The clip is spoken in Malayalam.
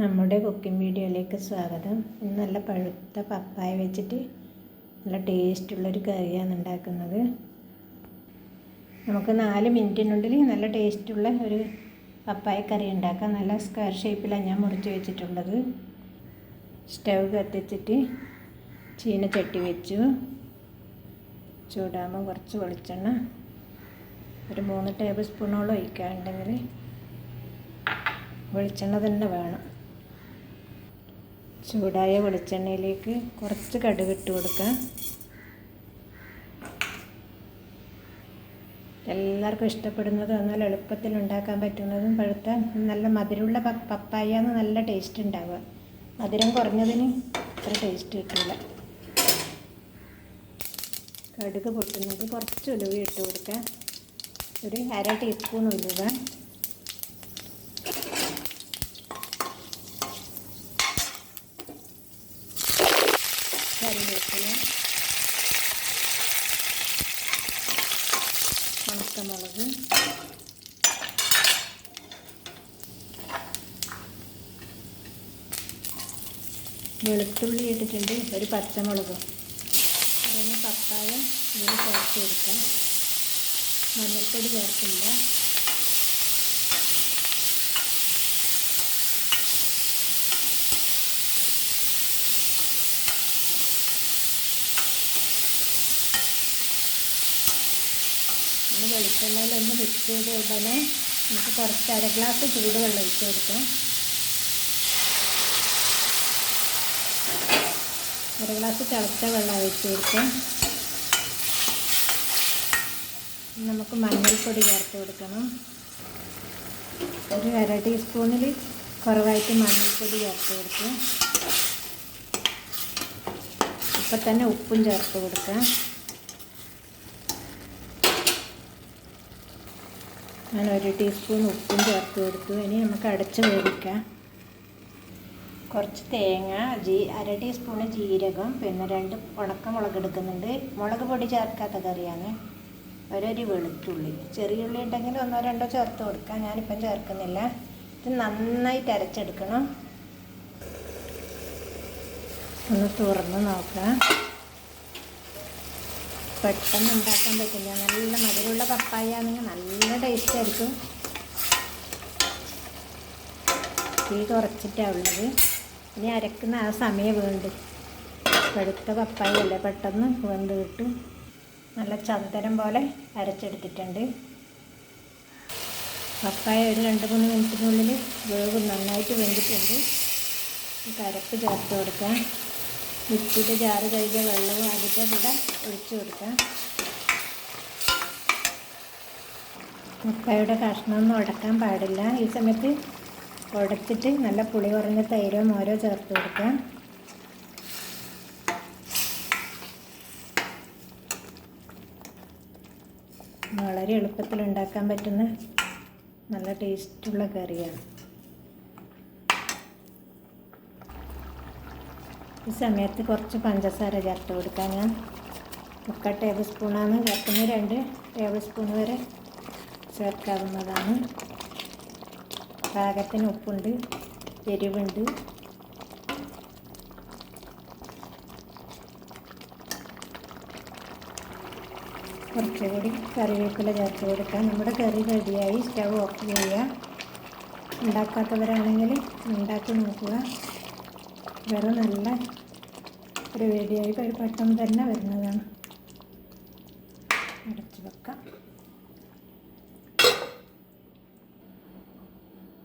നമ്മുടെ കുക്കിംഗ് വീഡിയോയിലേക്ക് സ്വാഗതം. ഇന്ന് നല്ല പഴുത്ത പപ്പായ വെച്ചിട്ട് നല്ല ടേസ്റ്റുള്ളൊരു കറിയാണ് ഉണ്ടാക്കുന്നത്. നമുക്ക് നാല് മിനിറ്റിനുള്ളിൽ നല്ല ടേസ്റ്റുള്ള ഒരു പപ്പായ കറി ഉണ്ടാക്കാം. നല്ല സ്ക്വയർ ഷേപ്പിലാണ് ഞാൻ മുറിച്ച് വെച്ചിട്ടുള്ളത്. സ്റ്റവ് കത്തിച്ചിട്ട് ചീനച്ചട്ടി വെച്ചു. ചൂടാകുമ്പോൾ കുറച്ച് വെളിച്ചെണ്ണ. ഒരു മൂന്ന് ടേബിൾ സ്പൂണോളം ഒഴിക്കാണ്ടെങ്കിൽ വെളിച്ചെണ്ണ തന്നെ വേണം. ചൂടായ വെളിച്ചെണ്ണയിലേക്ക് കുറച്ച് കടുക് ഇട്ട് കൊടുക്കാം എല്ലാവർക്കും ഇഷ്ടപ്പെടുന്നതും എന്നാൽ എളുപ്പത്തിൽ ഉണ്ടാക്കാൻ പറ്റുന്നതും പഴുത്ത നല്ല മധുരമുള്ള പപ്പായ നല്ല ടേസ്റ്റ് ഉണ്ടാവുക. മധുരം കുറഞ്ഞതിന് അത്ര ടേസ്റ്റ് കിട്ടില്ല കടുക് പൊട്ടുന്നത് കുറച്ച് ഉലുവ ഇട്ട് കൊടുക്കുക. ഒരു അര ടീസ്പൂൺ ഉലുവ. കറിവേപ്പില ഉണക്കമുളക് വെളുത്തുള്ളി ഇട്ടിട്ടുണ്ട് ഒരു പച്ചമുളകും. അതിന് പപ്പായ ഇതിൽ ചേർത്ത് കൊടുക്കാം. മഞ്ഞൾപ്പൊടി ചേർക്കില്ല ഒന്ന് വെളിച്ചെണ്ണയിൽ ഒന്ന് മിക്സ് ചെയ്ത് ഉടനെ നമുക്ക് കുറച്ച് അര ഗ്ലാസ് ചൂടുവെള്ളം ഒഴിച്ച് കൊടുക്കാം. അര ഗ്ലാസ് തിളച്ച വെള്ളം ഒഴിച്ച് കൊടുക്കാം. നമുക്ക് മഞ്ഞൾപ്പൊടി ചേർത്ത് കൊടുക്കണം. ഒരു അര ടീസ്പൂണിൽ കുറവായിട്ട് മഞ്ഞൾപ്പൊടി ചേർത്ത് കൊടുക്കാം. ഇപ്പം തന്നെ ഉപ്പും ചേർത്ത് കൊടുക്കാം. ഞാൻ ഒരു ടീസ്പൂൺ ഉപ്പും ചേർത്ത് കൊടുത്തു. ഇനി നമുക്ക് അടച്ച് വേവിക്കാം. കുറച്ച് തേങ്ങ ജീ അര ടീസ്പൂണ് ജീരകം പിന്നെ രണ്ട് ഉണക്കമുളക് എടുക്കുന്നുണ്ട്. മുളക് പൊടി ചേർക്കാത്ത കറിയാണ്. ഒരൊരു വെളുത്തുള്ളി. ചെറിയ ഉള്ളി ഉണ്ടെങ്കിൽ ഒന്നോ രണ്ടോ ചേർത്ത് കൊടുക്കാം. ഞാനിപ്പം ചേർക്കുന്നില്ല. ഇത് നന്നായിട്ട് അരച്ചെടുക്കണം. ഒന്ന് തുറന്ന് നോക്കാം. പെട്ടെന്ന് ഉണ്ടാക്കാൻ പറ്റില്ല. നല്ല മധുരമുള്ള പപ്പായ ആണെങ്കിൽ നല്ല ടേസ്റ്റ് ആയിരിക്കും. തീ കുറച്ചിട്ടാണ് ഉള്ളത്. ഇനി അരക്കുന്ന ആ സമയം വേണ്ട? പഴുത്ത പപ്പായ അല്ലേ പെട്ടെന്ന് വെന്ത് കിട്ടും. നല്ല ചന്ദനം പോലെ അരച്ചെടുത്തിട്ടുണ്ട്. പപ്പായ ഒരു രണ്ട് മൂന്ന് മിനിറ്റിനുള്ളിൽ വേവ്. നന്നായിട്ട് വെന്തിട്ടുണ്ട്. കരപ്പ് ചേർത്ത് കൊടുക്കാം. മിക്സിയുടെ ജാറ് കഴുകിയ വെള്ളവും അതിന്റെ കൂടെ ഒഴിച്ചു കൊടുക്കാം. മുട്ടയുടെ കഷ്ണമൊന്നും ഉടക്കാൻ പാടില്ല. ഈ സമയത്ത് ഉടച്ചിട്ട് നല്ല പുളി കുറഞ്ഞ തൈരോ മോരോ ചേർത്ത് കൊടുക്കാം. വളരെ എളുപ്പത്തിൽ ഉണ്ടാക്കാൻ പറ്റുന്ന നല്ല ടേസ്റ്റുള്ള കറിയാണ്. ഈ സമയത്ത് കുറച്ച് പഞ്ചസാര ചേർത്ത് കൊടുക്കാം ഞാൻ. മുക്കാൽ ടേബിൾ സ്പൂണാണ്. ചേർക്കുന്നത് രണ്ട് ടേബിൾ സ്പൂൺ വരെ ചേർക്കാവുന്നതാണ്. പാകത്തിന് ഉപ്പുണ്ട് എരിവുണ്ട്. കുറച്ചുകൂടി കറിവേപ്പില ചേർത്ത് കൊടുക്കാം. നമ്മുടെ കറി റെഡിയായി. സ്റ്റവ് ഓഫ് ചെയ്യുക. ഉണ്ടാക്കാത്തവരാണെങ്കിൽ ഉണ്ടാക്കി നോക്കുക. വേറെ നല്ല ഒരു വേദിയായി പെട്ടെന്ന് തന്നെ വരുന്നതാണ്. അടച്ചു വെക്കാം.